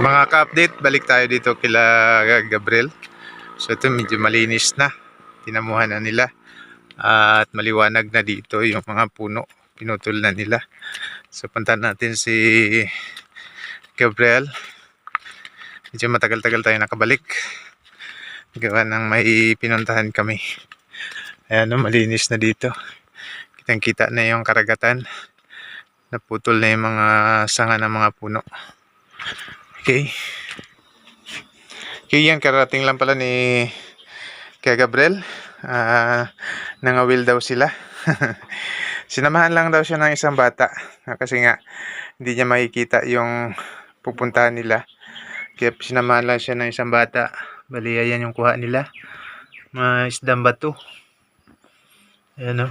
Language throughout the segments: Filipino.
Mga ka-update, balik tayo dito kila Gabriel. So ito medyo malinis na. Tinamuhan na nila. At maliwanag na dito yung mga puno. Pinutol na nila. So punta natin si Gabriel. Medyo matagal-tagal tayo nakabalik. Gawa ng may pinuntahan kami. Ayan, malinis na dito. Kitang-kita na yung karagatan. Naputol na yung mga sanga ng mga puno. Okay. Okay, yan. Karating lang pala ni kay Gabriel. Ah, nangawil daw sila. Sinamahan lang daw siya ng isang bata. Ah, Kasi nga, hindi niya makikita yung pupuntahan nila. Kaya sinamahan lang siya ng isang bata. Bali, ayan yung kuha nila. Mga isdang bato. Ayan o.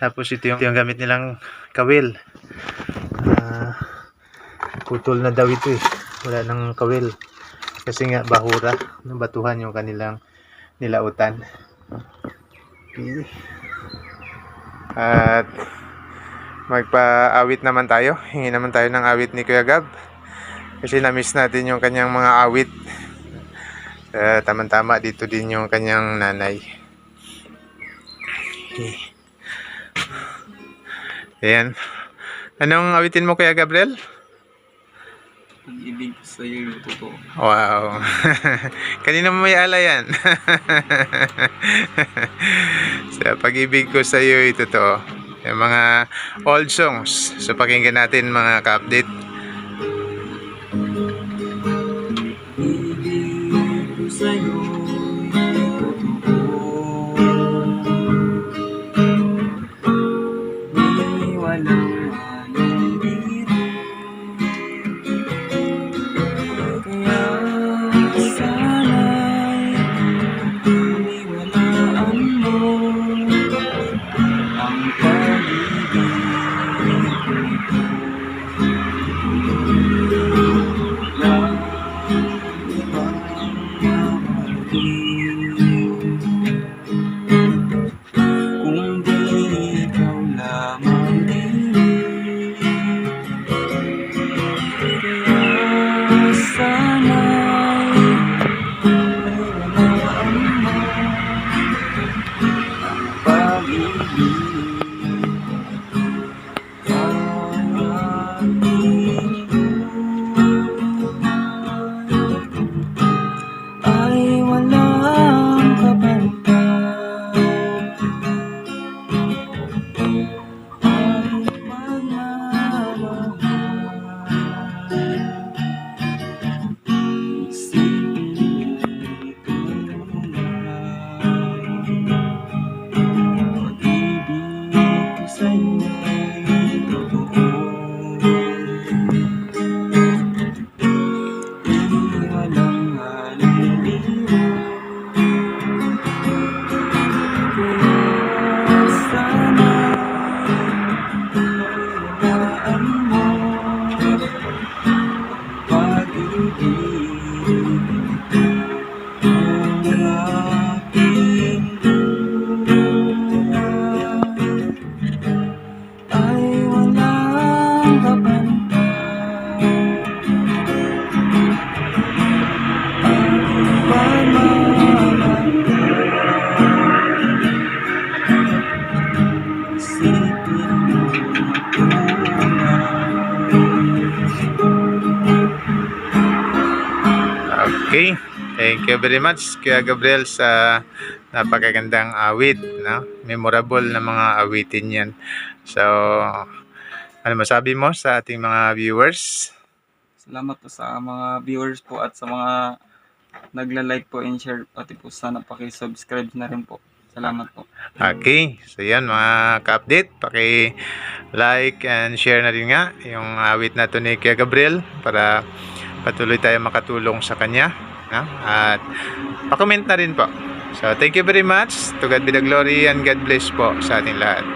Tapos ito yung, ito yung gamit nilang kawil. Ah, putol na daw ito eh. Wala nang kawil. Kasi nga bahura. Nabatuhan yung kanilang nilautan. At magpa-awit naman tayo. Hingi naman tayo ng awit ni Kuya Gab. Kasi na-miss natin yung kanyang mga awit. Uh, tama-tama dito din yung kanyang nanay. Okay. Ayan. Anong awitin mo Kuya Gabriel? Pag-ibig ko sa iyo yung totoo. Wow. Kanina mo may ala yan. sa pag-ibig ko sa iyo ito to. Yung mga old songs. So pakinggan natin mga ka-update. inside. Okay. Thank you very much Kuya Gabriel sa napakagandang awit. No? Memorable na mga awitin yan. So, ano masabi mo sa ating mga viewers? Salamat po sa mga viewers po at sa mga nagla-like po and share pati po sana paki-subscribe na rin po. Salamat po. Okay. So, yan mga ka-update. Paki-like and share na rin nga yung awit na to ni Kuya Gabriel para patuloy tayo makatulong sa kanya. No? At pa-comment na rin po. So, thank you very much. To God be the glory and God bless po sa ating lahat.